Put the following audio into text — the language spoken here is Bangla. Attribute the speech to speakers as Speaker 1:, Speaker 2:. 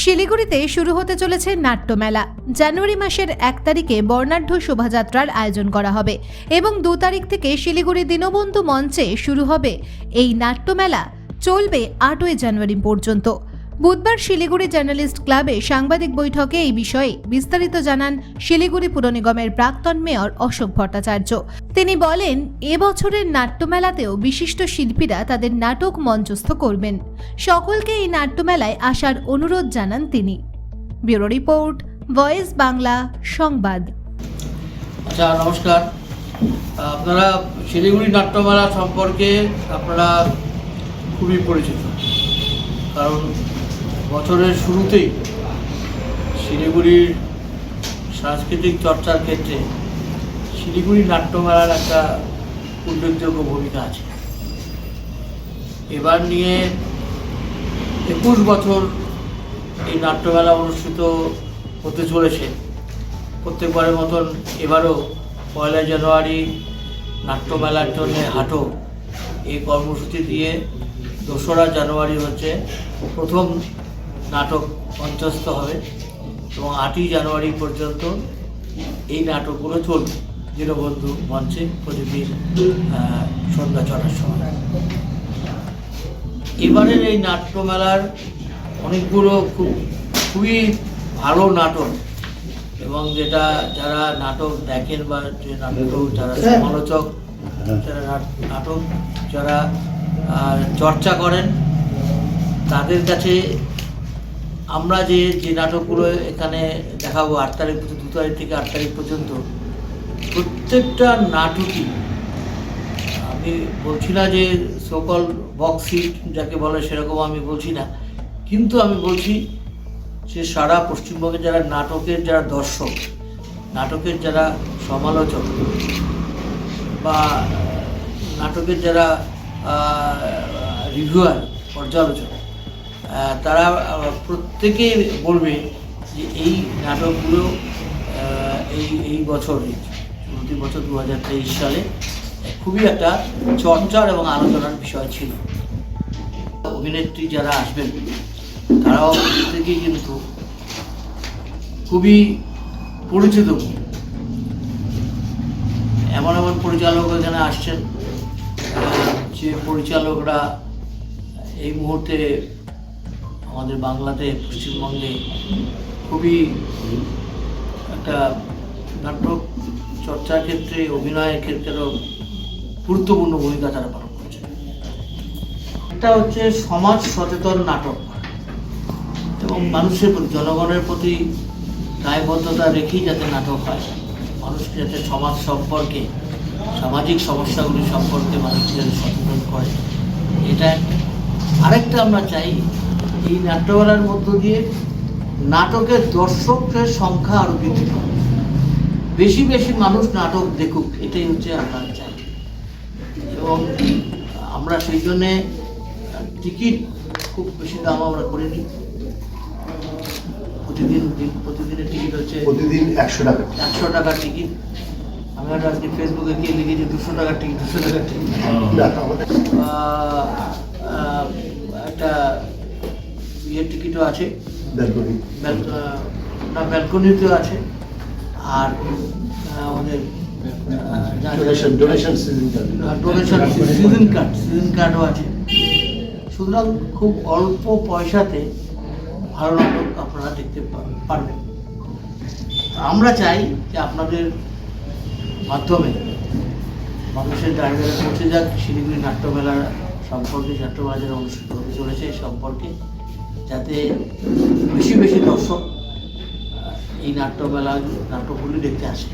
Speaker 1: শিলিগুড়িতে শুরু হতে চলেছে নাট্যমেলা। জানুয়ারি মাসের এক তারিখে বর্ণাঢ্য শোভাযাত্রার আয়োজন করা হবে এবং দু তারিখ থেকে শিলিগুড়ি দীনবন্ধু মঞ্চে শুরু হবে। এই নাট্যমেলা চলবে আটই জানুয়ারি পর্যন্ত। বুধবার শিলিগুড়ি জার্নালিস্ট ক্লাবে সাংবাদিক বৈঠকে এই বিষয়ে বিস্তারিত জানান শিলিগুড়ি পুর নিগমের প্রাক্তন মেয়র অশোক ভট্টাচার্য। তিনি বলেন এবছরের নাট্যমেলাতেও বিশিষ্ট শিল্পীরা তাদের নাটক মঞ্চস্থ করবেন। সকলকে এই নাট্যমেলায় আসার অনুরোধ জানান তিনি। ব্যুরো রিপোর্ট, ভয়েস বাংলা, সংবাদ।
Speaker 2: আচ্ছা নমস্কার। আপনারা শিলিগুড়ি নাট্যমেলা সম্পর্কে আপনারা খুবই পরিচিত। কারণ বছরের শুরুতেই শিলিগুড়ির সাংস্কৃতিক চর্চার ক্ষেত্রে শিলিগুড়ি নাট্যমেলার একটা উল্লেখযোগ্য ভূমিকা আছে। এবার নিয়ে একুশ বছর এই নাট্যমেলা অনুষ্ঠিত হতে চলেছে। প্রত্যেকবারের মতন এবারও পয়লা জানুয়ারি নাট্যমেলার জন্য হাটো এই কর্মসূচি দিয়ে দোসরা জানুয়ারি হচ্ছে প্রথম নাটক মঞ্চস্থ হবে এবং আটই জানুয়ারি পর্যন্ত এই নাটকগুলো চলবে। দীনবন্ধু মঞ্চে প্রতিদিন সন্ধ্যা ছটার সময়। এবারের এই নাট্যমেলার অনেকগুলো খুব, খুবই ভালো নাটক এবং যেটা যারা নাটক দেখেন বা যে নাটক যারা সমালোচক, যারা নাট- নাটক যারা চর্চা করেন, তাদের কাছে আমরা যে যে নাটকগুলো এখানে দেখাবো আট তারিখ দু তারিখ থেকে আট তারিখ পর্যন্ত, প্রত্যেকটা নাটকই আমি বলছি না যে সকল বক্স যাকে বলে সেরকম আমি বলছি না। কিন্তু আমি বলছি যে সারা পশ্চিমবঙ্গে যারা নাটকের যারা দর্শক, নাটকের যারা সমালোচক বা নাটকের যারা রিভিউয়ার পর্যালোচক তারা আহ, প্রত্যেকে বলবে যে এই নাটকগুলো এই এই বছর চলতি বছর দু হাজার তেইশ সালে খুবই একটা চর্চার এবং আলোচনার বিষয় ছিল। অভিনেত্রী যারা আসবেন তারাও প্রত্যেকেই কিন্তু খুবই পরিচিত। এমন এমন পরিচালক এখানে আসছেন যে পরিচালকরা এই মুহূর্তে আমাদের বাংলাতে, পশ্চিমবঙ্গে খুবই একটা নাটক, চর্চার ক্ষেত্রে, অভিনয়ের ক্ষেত্রেও গুরুত্বপূর্ণ ভূমিকা তারা পালন করছে। এটা হচ্ছে সমাজ সচেতন নাটক। এবং মানুষের প্রতি, জনগণের প্রতি দায়বদ্ধতা রেখেই যাতে নাটক হয়, মানুষকে যাতে সমাজ সম্পর্কে, সামাজিক সমস্যাগুলি সম্পর্কে মানুষকে সচেতন করে। এটা আরেকটা আমরা চাই এই নাট্যমেলার মধ্য দিয়ে নাটকের দর্শকের সংখ্যা আরও বৃদ্ধি পাবে বেশি বেশি মানুষ নাটক দেখুক এটাই হচ্ছে আমরা চাই। এবং আমরা সেই জন্যে টিকিট খুব বেশি দাম আমরা করিনি। প্রতিদিন প্রতিদিনের টিকিট হচ্ছে
Speaker 3: প্রতিদিন একশো টাকা
Speaker 2: একশো টাকার টিকিট। আমি একটা আজকে ফেসবুকে গিয়ে লিখেছি দুশো টাকার টিকিট দুশো টাকার টিকিট। একটা ইয়ের টিকিটও আছে।
Speaker 3: ব্যালকনি
Speaker 2: ব্যাল- না ব্যালকনিতেও আছে। আর আমাদের
Speaker 3: donation donation season
Speaker 2: card season কার্ডও আছে। সুতরাং খুব অল্প পয়সাতে ভালো নাটক আপনারা দেখতে পারবেন। আমরা চাই যে আপনাদের মাধ্যমে মানুষের জায়গায় পৌঁছে যাক। শিলিগুড়ি নাট্যমেলার সম্পর্কে নাট্যমেলা যারা অনুষ্ঠিত হতে চলেছে সম্পর্কে। যাতে বেশি বেশি দর্শক এই নাট্যমেলা নাটকগুলি দেখতে আসে।